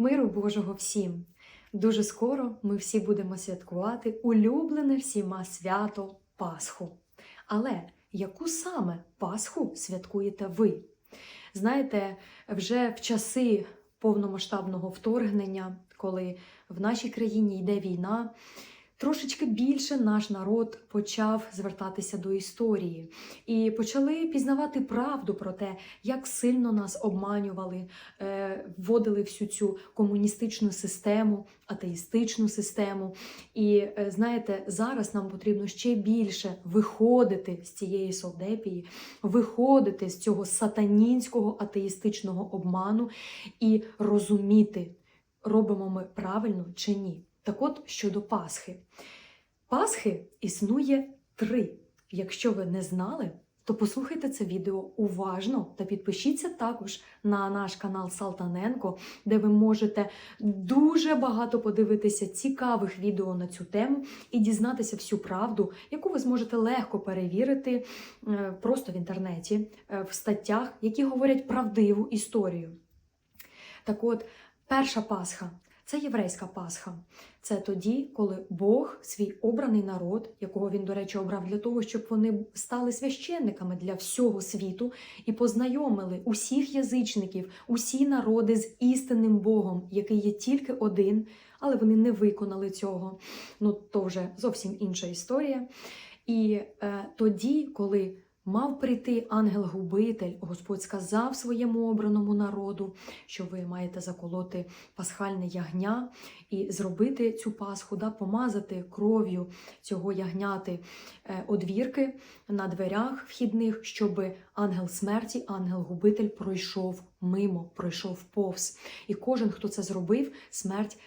Миру Божого всім! Дуже скоро ми всі будемо святкувати улюблене всіма свято Пасху. Але яку саме Пасху святкуєте ви? Знаєте, вже в часи повномасштабного вторгнення, коли в нашій країні йде війна, трошечки більше наш народ почав звертатися до історії і почали пізнавати правду про те, як сильно нас обманювали, е, вводили всю цю комуністичну систему, атеїстичну систему. І е, знаєте, зараз нам потрібно ще більше виходити з цієї совдепії, виходити з цього сатанінського атеїстичного обману і розуміти, робимо ми правильно чи ні. Так от щодо Пасхи. Пасхи існує три. Якщо ви не знали, то послухайте це відео уважно та підпишіться також на наш канал Салтаненко, де ви можете дуже багато подивитися цікавих відео на цю тему і дізнатися всю правду, яку ви зможете легко перевірити е, просто в інтернеті, е, в статтях, які говорять правдиву історію. Так от, перша Пасха це єврейська Пасха. Це тоді, коли Бог, свій обраний народ, якого він, до речі, обрав для того, щоб вони стали священниками для всього світу і познайомили усіх язичників, усі народи з істинним Богом, який є тільки один, але вони не виконали цього. Ну, то вже зовсім інша історія. І е, тоді, коли Мав прийти ангел-губитель, Господь сказав своєму обраному народу, що ви маєте заколоти пасхальне ягня і зробити цю пасху, да, помазати кров'ю цього ягняти е, одвірки на дверях вхідних, щоб ангел смерті, ангел-губитель пройшов мимо, пройшов повз. І кожен, хто це зробив, смерть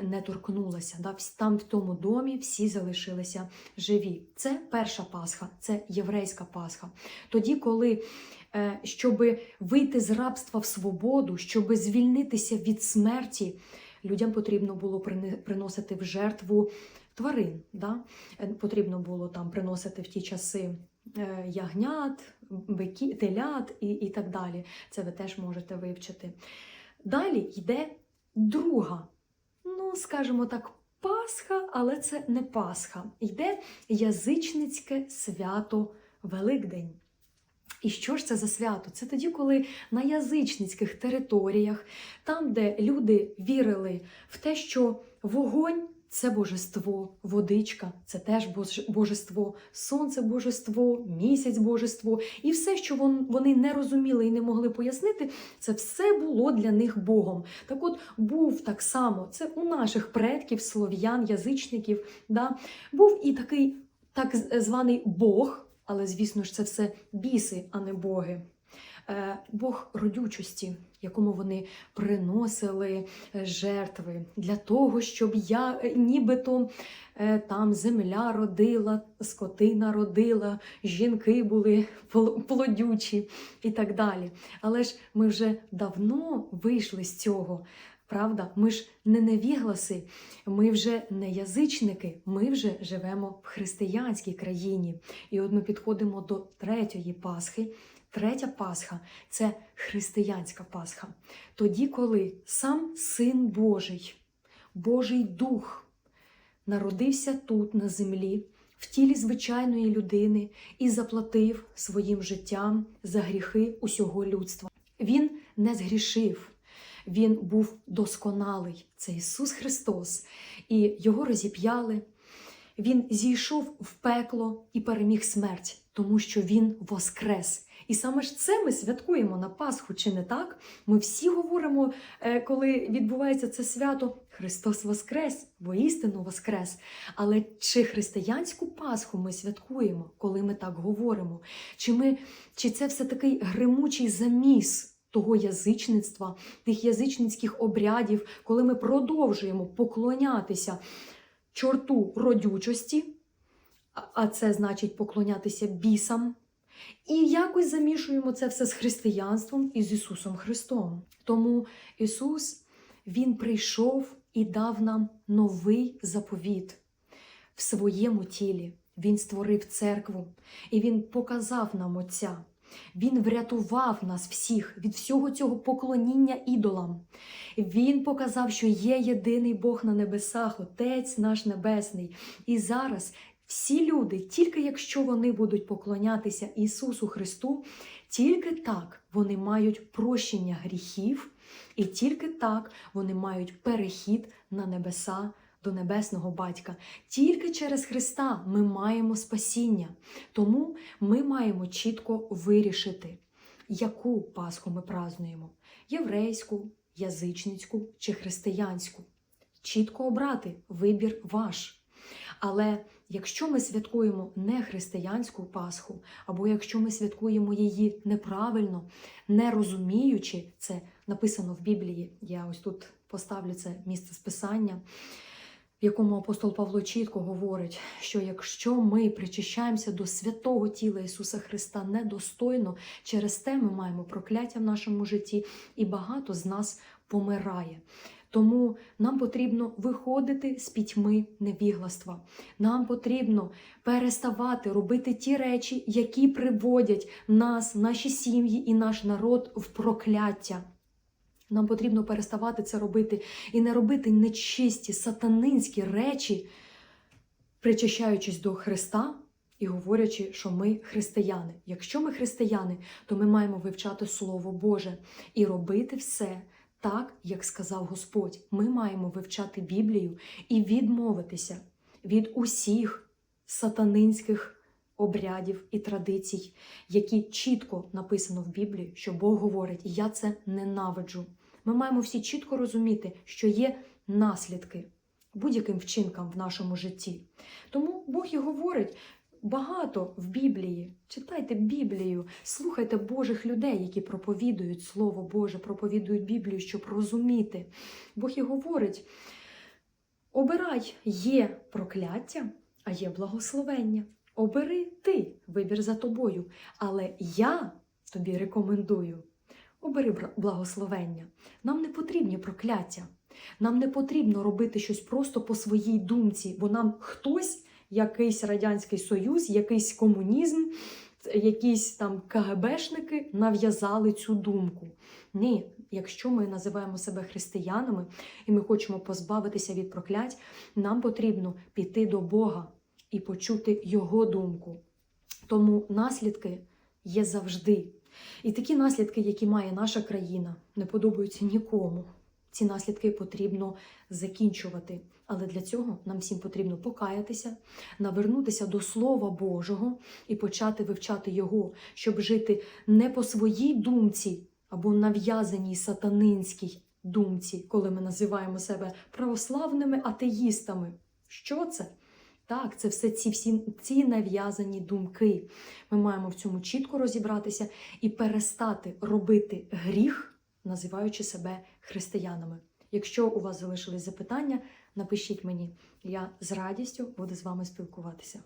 не торкнулася. Да? Там в тому домі всі залишилися живі. Це перша Пасха, це єврейська Пасха. Тоді, коли е, щоб вийти з рабства в свободу, щоб звільнитися від смерті, людям потрібно було приносити в жертву тварин. Да? Е, потрібно було там приносити в ті часи. Е, ягнят, бики, телят і, і так далі. Це ви теж можете вивчити. Далі йде друга ну, скажімо так, Пасха, але це не Пасха. Йде язичницьке свято Великдень. І що ж це за свято? Це тоді, коли на язичницьких територіях, там, де люди вірили в те, що вогонь це божество, водичка це теж божество, сонце божество, місяць божество. І все, що вони не розуміли і не могли пояснити, це все було для них Богом. Так от був так само, це у наших предків, слов'ян, язичників, да, був і такий так званий Бог, але, звісно ж, це все біси, а не боги. Е, Бог родючості, якому вони приносили е, жертви для того, щоб я е, нібито там земля родила, скотина родила, жінки були плодючі і так далі. Але ж ми вже давно вийшли з цього. Правда, ми ж не невігласи, ми вже не язичники, ми вже живемо в християнській країні. І от ми підходимо до третьої Пасхи, Третя Пасха це християнська Пасха. Тоді, коли сам Син Божий, Божий Дух народився тут, на землі, в тілі звичайної людини і заплатив своїм життям за гріхи усього людства. Він не згрішив. Він був досконалий, це Ісус Христос, і Його розіп'яли. Він зійшов в пекло і переміг смерть, тому що Він воскрес. І саме ж це ми святкуємо на Пасху, чи не так? Ми всі говоримо, е, коли відбувається це свято, Христос Воскрес, воістину Воскрес. Але чи християнську Пасху ми святкуємо, коли ми так говоримо? Чи, ми, Чи це все такий гримучий заміс? Того язичництва, тих язичницьких обрядів, коли ми продовжуємо поклонятися чорту родючості, а це значить поклонятися бісам, і якось замішуємо це все з християнством і з Ісусом Христом. Тому Ісус, Він прийшов і дав нам новий заповіт в своєму тілі. Він створив церкву і Він показав нам Отця. Він врятував нас всіх від всього цього поклоніння ідолам. Він показав, що є єдиний Бог на небесах, Отець наш Небесний. І зараз всі люди, тільки якщо вони будуть поклонятися Ісусу Христу, тільки так вони мають прощення гріхів, і тільки так вони мають перехід на небеса до небесного батька. Тільки через Христа ми маємо спасіння. Тому ми маємо чітко вирішити, яку Пасху ми празнуємо: єврейську, язичницьку чи християнську. Чітко обрати вибір ваш. Але якщо ми святкуємо не християнську Пасху, або якщо ми святкуємо її неправильно, не розуміючи, це написано в Біблії, я ось тут поставлю це місце списання, в якому апостол Павло чітко говорить, що якщо ми причащаємося до святого тіла Ісуса Христа недостойно, через те ми маємо прокляття в нашому житті, і багато з нас помирає. Тому нам потрібно виходити з пітьми невігластва. Нам потрібно переставати робити ті речі, які приводять нас, наші сім'ї і наш народ в прокляття. Нам потрібно переставати це робити і не робити нечисті сатанинські речі, причащаючись до Христа і говорячи, що ми християни. Якщо ми християни, то ми маємо вивчати Слово Боже і робити все так, як сказав Господь. Ми маємо вивчати Біблію і відмовитися від усіх сатанинських обрядів і традицій, які чітко написано в Біблії, що Бог говорить, я це ненавиджу. Ми маємо всі чітко розуміти, що є наслідки будь-яким вчинкам в нашому житті. Тому Бог і говорить. Багато в Біблії. Читайте Біблію, слухайте Божих людей, які проповідують Слово Боже, проповідують Біблію, щоб розуміти. Бог і говорить: обирай, є прокляття, а є благословення. Обери ти, вибір за тобою. Але я тобі рекомендую. Обери благословення. Нам не потрібні прокляття. Нам не потрібно робити щось просто по своїй думці, бо нам хтось, якийсь Радянський Союз, якийсь комунізм, якісь там КГБшники нав'язали цю думку. Ні, якщо ми називаємо себе християнами і ми хочемо позбавитися від проклять, нам потрібно піти до Бога і почути Його думку. Тому наслідки є завжди. І такі наслідки, які має наша країна, не подобаються нікому. Ці наслідки потрібно закінчувати. Але для цього нам всім потрібно покаятися, навернутися до Слова Божого і почати вивчати його, щоб жити не по своїй думці або нав'язаній сатанинській думці, коли ми називаємо себе православними атеїстами. Що це? Так, це все ці всі ці нав'язані думки. Ми маємо в цьому чітко розібратися і перестати робити гріх, називаючи себе християнами. Якщо у вас залишились запитання, напишіть мені. Я з радістю буду з вами спілкуватися.